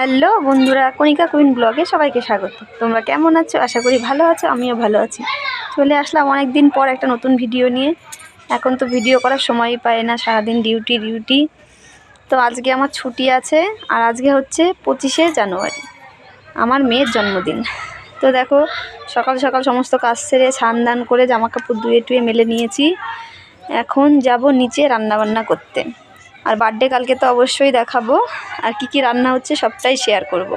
Hello বন্ধুরা, কণিকা queen ব্লগে সবাইকে স্বাগত। তোমরা কেমন আছো? আশা করি ভালো আছো, আমিও ভালো আছি। চলে আসলাম অনেক দিন পর একটা নতুন ভিডিও নিয়ে। এখন তো ভিডিও করার সময়ই পাই না, সারাদিন ডিউটি ডিউটি। তো আজকে আমার ছুটি আছে, আর আজকে হচ্ছে পঁচিশে জানুয়ারি, আমার মেয়ের জন্মদিন। তো দেখো, সকাল সকাল সমস্ত কাজ সেরে স্নান দান করে জামা কাপড় ধুয়ে টুয়ে মেলে নিয়েছি। এখন যাব নিচে রান্নাবান্না করতে। আর বার্থডে কালকে তো অবশ্যই দেখাবো। আর কি কি রান্না হচ্ছে সবটাই শেয়ার করব।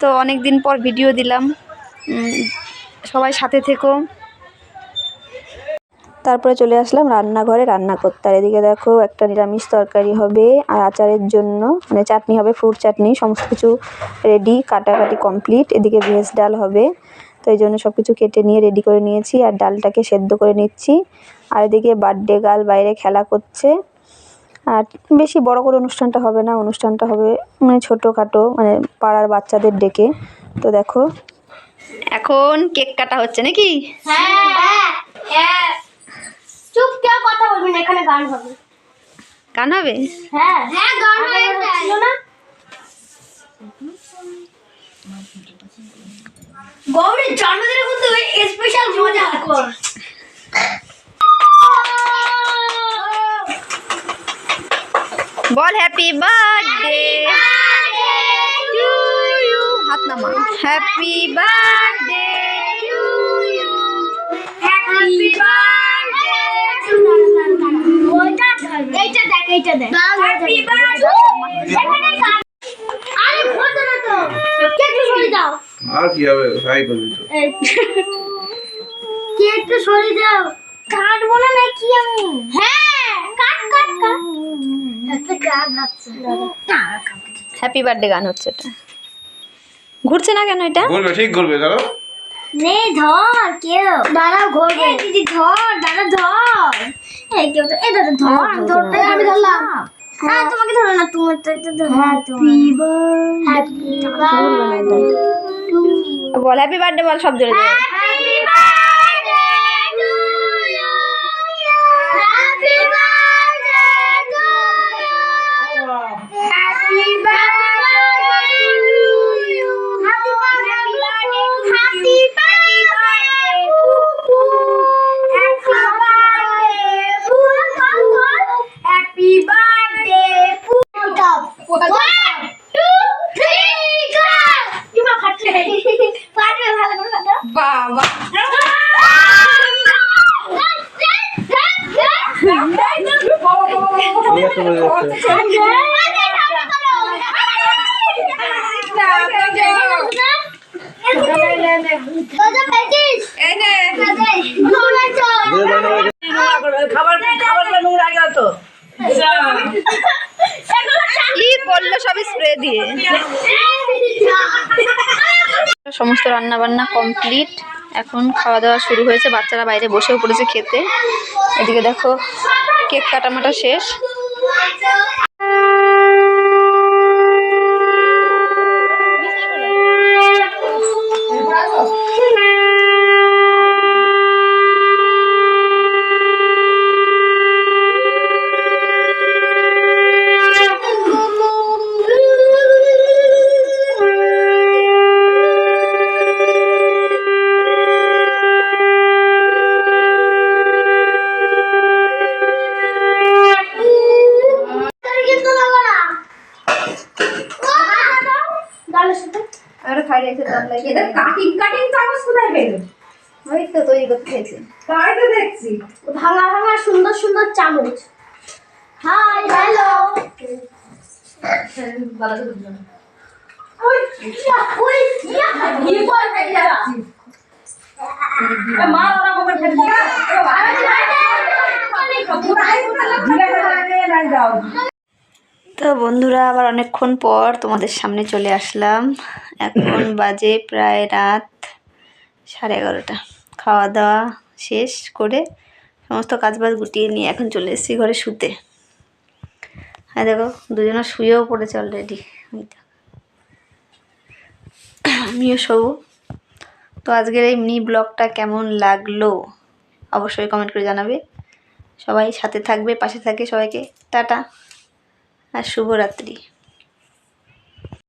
তো অনেক দিন পর ভিডিও দিলাম। সবাই সাথে থেকো। তারপরে চলে আসলাম রান্নাঘরে রান্না করতে। আর এদিকে দেখো একটা নিরামিষ তরকারি হবে আর আচারের জন্য মানে চাটনি হবে ফ্রুট চাটনি, সমস্ত কিছু রেডি কাটাকাটি কমপ্লিট এদিকে ভেজ ডাল হবে। তো এই জন্য সব কিছু কেটে নিয়ে রেডি করে নিয়েছি আর ডালটাকে সেদ্ধ করে নিচ্ছি। আর এদিকে বার্থডে গাল বাইরে খেলা করছে। আর বেশি বড় করে অনুষ্ঠানটা হবে না অনুষ্ঠানটা হবে মানে ছোটোখাটো মানে পাড়ার বাচ্চাদের ডেকে। তো দেখো। এখন কেক কাটা হচ্ছে নাকি? হ্যাঁ হ্যাঁ চুপ কেউ কথা বলবি না এখানে গান হবে। গান হবে? হ্যাঁ হ্যাঁ গান ছিল না? গৌরীর জন্মদিনে কিন্তু স্পেশাল মজা কর। বল হ্যাপি বার্থডে। To you. হাত নামা। Happy birthday to you. Happy birthday এইটা দেখ এইটা দেখ। Happy birthday. এখানে আরে ফটো না তো। কেক সরিয়ে দাও আর কি হবে? হাই করবি তো। কেকটা সরিয়ে দাও কাটবো না নাকি আমি? হ্যাঁ হ্যাপি বার্থডে গান হচ্ছে এটা। ঘুরছে না কেন এটা? বলবে ঠিক নে ধর কেউ। দাঁড়া ঘুরবে। দিদি ধর দাদা ধর। এই কেউ তো দাদা ধর। ধরতে আমি ধরলাম। হ্যাঁ তোমাকে ধরো না তুমি তো এটা ধরো happy birthday happy birthday to you ball happy birthday বল সব জোরে বাবা। ঠিক আছে বলে যাচ্ছে কি করল সব স্প্রে দিয়ে? সমস্ত রান্না বান্না কমপ্লিট। এখন খাওয়া দাওয়া শুরু হয়েছে, বাচ্চারা বাইরে বসেও পড়েছে খেতে। এদিকে দেখো, কেক কাটামাটা শেষ। আর খাই রেখে দাম কাটিং কাটিং চামচ কোথায় পেল ওই তো তৈরি করতে হয়েছে তাই তো দেখছি ভাঙা ভাঙা সুন্দর সুন্দর চামচ হাই হ্যালো ওই ইয়া, ওই ইয়া। বিপদ হয়ে যাচ্ছি মা ওরা কবে ফেলে দিল তো বন্ধুরা আবার অনেকক্ষণ পর তোমাদের সামনে চলে আসলাম। এখন বাজে প্রায় রাত সাড়ে এগারোটা। খাওয়া দাওয়া শেষ করে সমস্ত কাজবাজ গুটিয়ে নিয়ে এখন চলে এসেছি ঘরে শুতে। হ্যাঁ দেখো দুজনে শুয়েও পড়েছে অলরেডি আমিও শোবো। তো আজকের এই মিনি ব্লগটা কেমন লাগল অবশ্যই কমেন্ট করে জানাবে। সবাই সাথে থাকবে পাশে থাকে সবাইকে। টাটা। আর শুভরাত্রি।